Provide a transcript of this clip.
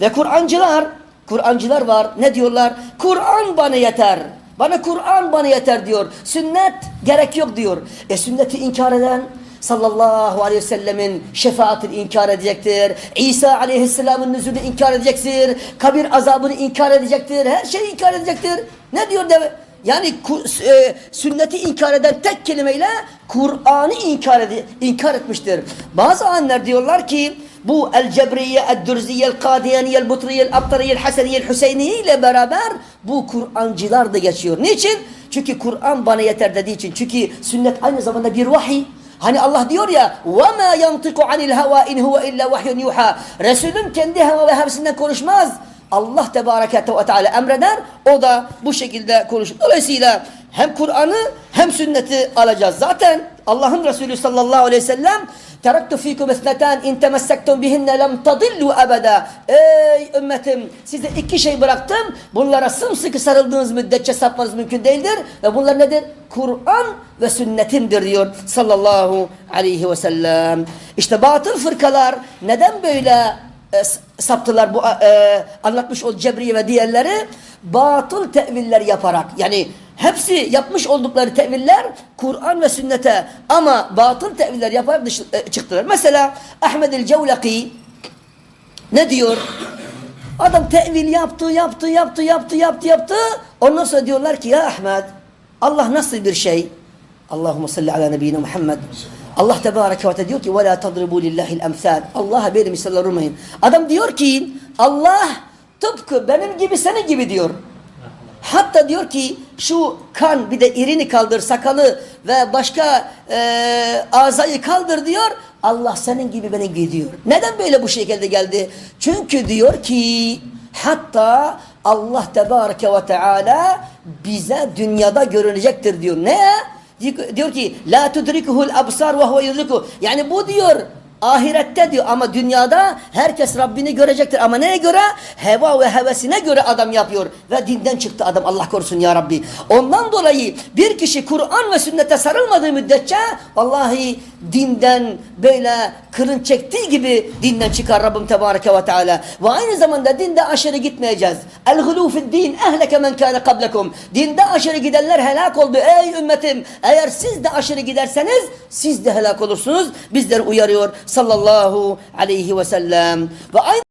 Ve Kur'ancılar, Kur'ancılar var. Ne diyorlar? Kur'an bana yeter. Bana Kur'an bana yeter diyor. Sünnet gerek yok diyor. E sünneti inkar eden sallallahu aleyhi ve sellemin şefaatini inkar edecektir. İsa aleyhisselamın nüzulü inkar edecektir. Kabir azabını inkar edecektir. Her şeyi inkar edecektir. Ne diyor deve? Yani e, sünneti inkar eden tek kelimeyle Kur'an'ı inkar, inkar etmiştir. Bazı alimler diyorlar ki bu el cebriye, el dürziye, el kadiyaniye, el butriye, el abtariye, el haseniye, el hüseyniye ile beraber bu Kur'ancılar da geçiyor. Niçin? Çünkü Kur'an bana yeter dediği için. Çünkü sünnet aynı zamanda bir vahiy. Hani Allah diyor ya وَمَا يَنْطِقُ عَنِ الْهَوَا اِنْ هُوَ اِلَّا وَحْيٌ يُوحَى Resulün kendi hava ve hevesinden konuşmaz. Allah Tebareke ve Teala emreder. O da bu şekilde konuşur. Dolayısıyla hem Kur'an'ı hem sünneti alacağız. Zaten Allah'ın Resulü sallallahu aleyhi ve sellem Teraktu fikum esneten in temessektum bihinne lem tadillu ebeda. Ey ümmetim size iki şey bıraktım. Bunlara sımsıkı sarıldığınız müddetçe sapmanız mümkün değildir. Ve bunlar nedir? Kur'an ve sünnetimdir diyor sallallahu aleyhi ve sellem. İşte batıl fırkalar neden böyle e, saptılar bu e, anlatmış ol Cebriye ve diğerleri batıl teviller yaparak yani hepsi yapmış oldukları teviller Kur'an ve sünnete ama batıl teviller yaparak dış, e, çıktılar. Mesela Ahmed el Cevlaki ne diyor? Adam tevil yaptı, yaptı, yaptı, yaptı, yaptı, yaptı. Ondan sonra diyorlar ki ya Ahmet Allah nasıl bir şey? Allahümme salli ala nebiyyina Muhammed. Allah tebareke ve teala diyor ki وَلَا تَضْرِبُوا لِلّٰهِ الْاَمْثَالِ Allah'a böyle misaller vurmayın. Adam diyor ki Allah tıpkı benim gibi senin gibi diyor. Hatta diyor ki şu kan bir de irini kaldır sakalı ve başka e, azayı kaldır diyor. Allah senin gibi benim gibi diyor. Neden böyle bu şekilde geldi? Çünkü diyor ki hatta Allah tebareke ve teala bize dünyada görünecektir diyor. Ne? Diyor ki la tudrikuhul absar ve huve yudriku. Yani bu diyor Ahirette diyor ama dünyada herkes Rabbini görecektir. Ama neye göre? Heva ve hevesine göre adam yapıyor. Ve dinden çıktı adam Allah korusun ya Rabbi. Ondan dolayı bir kişi Kur'an ve sünnete sarılmadığı müddetçe vallahi dinden böyle kırın çektiği gibi dinden çıkar Rabbim Tebareke ve Teala. Ve aynı zamanda dinde aşırı gitmeyeceğiz. El gulû din ehleke men kâne kablekum. Dinde aşırı gidenler helak oldu. Ey ümmetim eğer siz de aşırı giderseniz siz de helak olursunuz. Bizleri uyarıyor sallallahu aleyhi ve sellem. Ve aynı